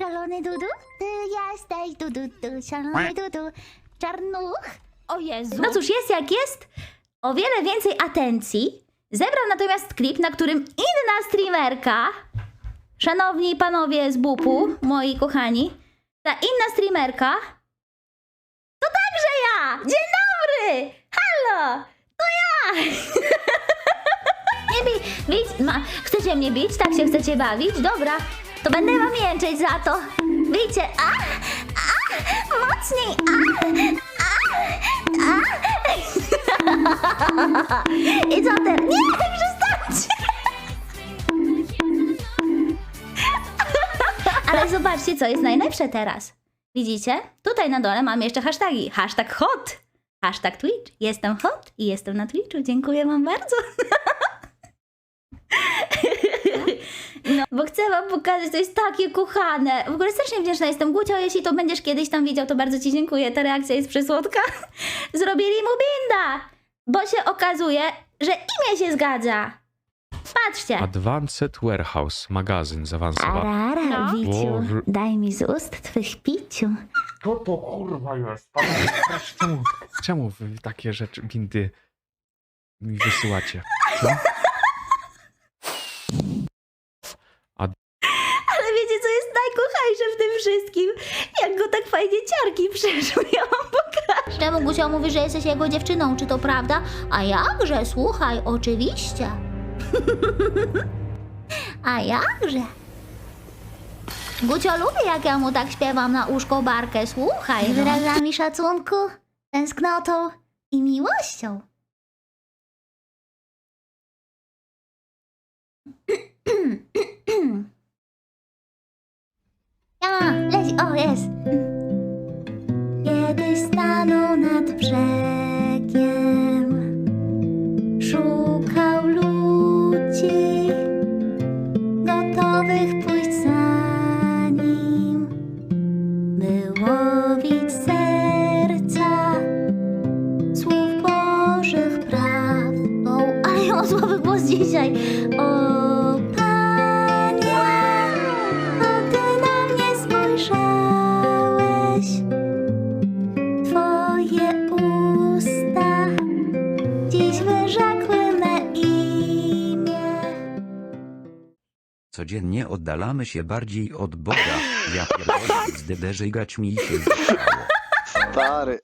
Szalony Dudu? Ty jesteś Dudu, du, szalony Dudu. Czarnuch? O Jezu. No cóż, jest jak jest. O wiele więcej atencji zebrał natomiast klip, na którym inna streamerka, szanowni panowie z Bupu, moi kochani, ta inna streamerka, to także ja! Dzień dobry! Halo! To ja! Nie bij, ma, chcecie mnie bić? Tak się chcecie bawić? Dobra, to będę wam jęczeć za to. Bijcie, a, a, mocniej, a, a, a. I co teraz? Nie, przestańcie! Ale zobaczcie, co jest najlepsze teraz. Widzicie? Tutaj na dole mam jeszcze hasztagi. Hashtag hot. Hashtag Twitch. Jestem hot i jestem na Twitchu. Dziękuję wam bardzo. No, bo chcę wam pokazać, to jest takie kochane. W ogóle strasznie wdzięczna jestem. Gucio, jeśli to będziesz kiedyś tam widział, to bardzo ci dziękuję. Ta reakcja jest przysłodka. Zrobili mu binda, bo się okazuje, że imię się zgadza. Patrzcie. Advanced Warehouse, magazyn zaawansowany. Arara, No. Wiciu, Boże. daj mi z ust twych piciu. Co to kurwa jest? Czemu, czemu wy takie rzeczy, bindy mi wysyłacie? Co? Ale wiecie, co jest najkochajsze w tym wszystkim? Jak go tak fajnie ciarki przeszły, ja wam pokażę. Czemu Gucio mówi, że jesteś jego dziewczyną, czy to prawda? A jakże, słuchaj, oczywiście. A jakże? Gucio lubi, jak ja mu tak śpiewam na uszko barkę, słuchaj. no. Wyraza mi szacunku, tęsknotą i miłością. Ja, leci, o jest. Kiedyś stanął nad brzegiem, szukał ludzi, gotowych pójść za nim, by łowić serca słów Bożych prawdą. Ale ja mam słaby głos dzisiaj. O Codziennie oddalamy się bardziej od Boga. Ja pierdolę, zdeberzygać mi się zachciało. Stary.